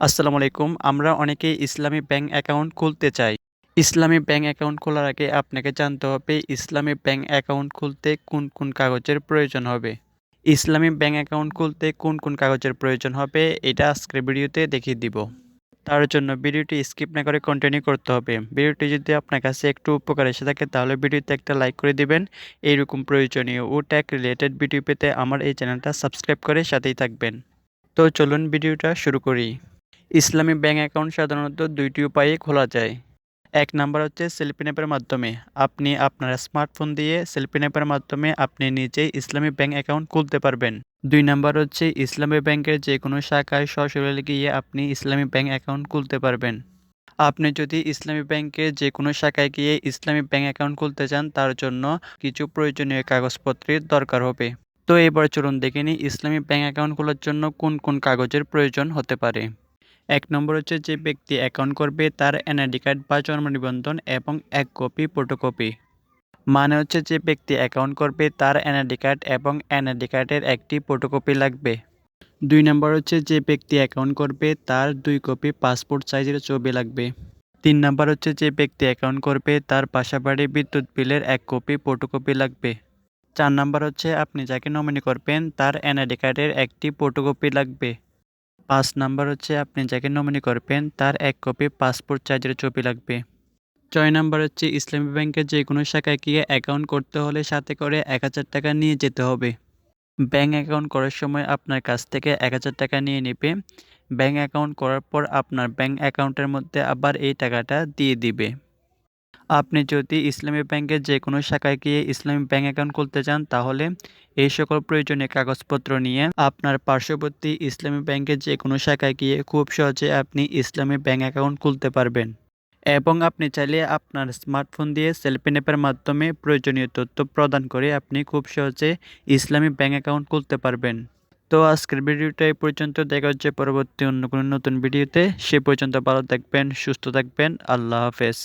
আসসালামু আলাইকুম, আমরা অনেকেই ইসলামী ব্যাংক অ্যাকাউন্ট খুলতে চাই। ইসলামী ব্যাংক অ্যাকাউন্ট খোলার আগে আপনাকে জানতে হবে, ইসলামী ব্যাংক অ্যাকাউন্ট খুলতে কোন কোন কাগজের প্রয়োজন হবে। ইসলামী ব্যাংক অ্যাকাউন্ট খুলতে কোন কোন কাগজের প্রয়োজন হবে, এটা আজকের ভিডিওতে দেখিয়ে দিব। তার জন্য ভিডিওটি স্কিপ না করে কন্টিনিউ করতে হবে। ভিডিওটি যদি আপনার কাছে একটু উপকার এসে থাকে, তাহলে ভিডিওতে একটা লাইক করে দিবেন। এইরকম প্রয়োজনীয় ও ট্যাগ রিলেটেড ভিডিও পেতে আমার এই চ্যানেলটা সাবস্ক্রাইব করে সাথেই থাকবেন। তো চলুন ভিডিওটা শুরু করি। ইসলামী ব্যাংক অ্যাকাউন্ট সাধারণত দুইটি উপায়ে খোলা যায়। এক নাম্বার হচ্ছে সেলফি ন্যাপের মাধ্যমে। আপনি আপনার স্মার্টফোন দিয়ে সেলফি ন্যাপের মাধ্যমে আপনি নিজেই ইসলামী ব্যাংক অ্যাকাউন্ট খুলতে পারবেন। দুই নাম্বার হচ্ছে ইসলামী ব্যাংকের যে কোনো শাখায় সরাসরি গিয়ে আপনি ইসলামী ব্যাংক অ্যাকাউন্ট খুলতে পারবেন। আপনি যদি ইসলামী ব্যাংকের যে কোনো শাখায় গিয়ে ইসলামী ব্যাংক অ্যাকাউন্ট খুলতে চান, তার জন্য কিছু প্রয়োজনীয় কাগজপত্রের দরকার হবে। তো এবার চলুন দেখে নিই ইসলামী ব্যাংক অ্যাকাউন্ট খোলার জন্য কোন কোন কাগজের প্রয়োজন হতে পারে। এক নম্বর হচ্ছে যে ব্যক্তি অ্যাকাউন্ট করবে তার এনআইডি কার্ড বা জন্ম নিবন্ধন এবং এক কপি ফটোকপি মানে হচ্ছে যে ব্যক্তি অ্যাকাউন্ট করবে তার এনআইডি কার্ড এবং এনআইডি কার্ডের একটি ফটোকপি লাগবে। দুই নম্বর হচ্ছে যে ব্যক্তি অ্যাকাউন্ট করবে তার দুই কপি পাসপোর্ট সাইজের ছবি লাগবে। তিন নম্বর হচ্ছে যে ব্যক্তি অ্যাকাউন্ট করবে তার বাসাবাড়ি বিদ্যুৎ বিলের এক কপি ফটোকপি লাগবে। চার নম্বর হচ্ছে আপনি যাকে নমিনি করবেন তার এনআইডি কার্ডের একটি ফটোকপি লাগবে। পাঁচ নাম্বার হচ্ছে আপনি যাকে নমিনি করবেন, তার এক কপি পাসপোর্ট সাইজের ছবি লাগবে। ছয় নাম্বার হচ্ছে ইসলামী ব্যাংকের যে কোনো শাখায় গিয়ে অ্যাকাউন্ট করতে হলে সাথে করে এক হাজার টাকা নিয়ে যেতে হবে। ব্যাংক অ্যাকাউন্ট করার সময় আপনার কাছ থেকে এক হাজার টাকা নিয়ে নেবে। ব্যাংক অ্যাকাউন্ট করার পর আপনার ব্যাংক অ্যাকাউন্টের মধ্যে আবার এই টাকাটা দিয়ে দিবে। আপনি যদি ইসলামী ব্যাংকের যে কোনো শাখায় গিয়ে ইসলামী ব্যাংক অ্যাকাউন্ট খুলতে চান, তাহলে এই সকল প্রয়োজনীয় কাগজপত্র নিয়ে আপনার পার্শ্ববর্তী ইসলামী ব্যাংকের যে কোনো শাখায় গিয়ে খুব সহজে আপনি ইসলামী ব্যাংক অ্যাকাউন্ট খুলতে পারবেন। এবং আপনি চাইলে আপনার স্মার্টফোন দিয়ে সেলফি ন্যাপের মাধ্যমে প্রয়োজনীয় তথ্য প্রদান করে আপনি খুব সহজে ইসলামী ব্যাংক অ্যাকাউন্ট খুলতে পারবেন। তো আজকের ভিডিওটা এই পর্যন্ত। দেখা হচ্ছে পরবর্তী অন্য কোনো নতুন ভিডিওতে। সে পর্যন্ত ভালো থাকবেন, সুস্থ থাকবেন। আল্লাহ হাফেজ।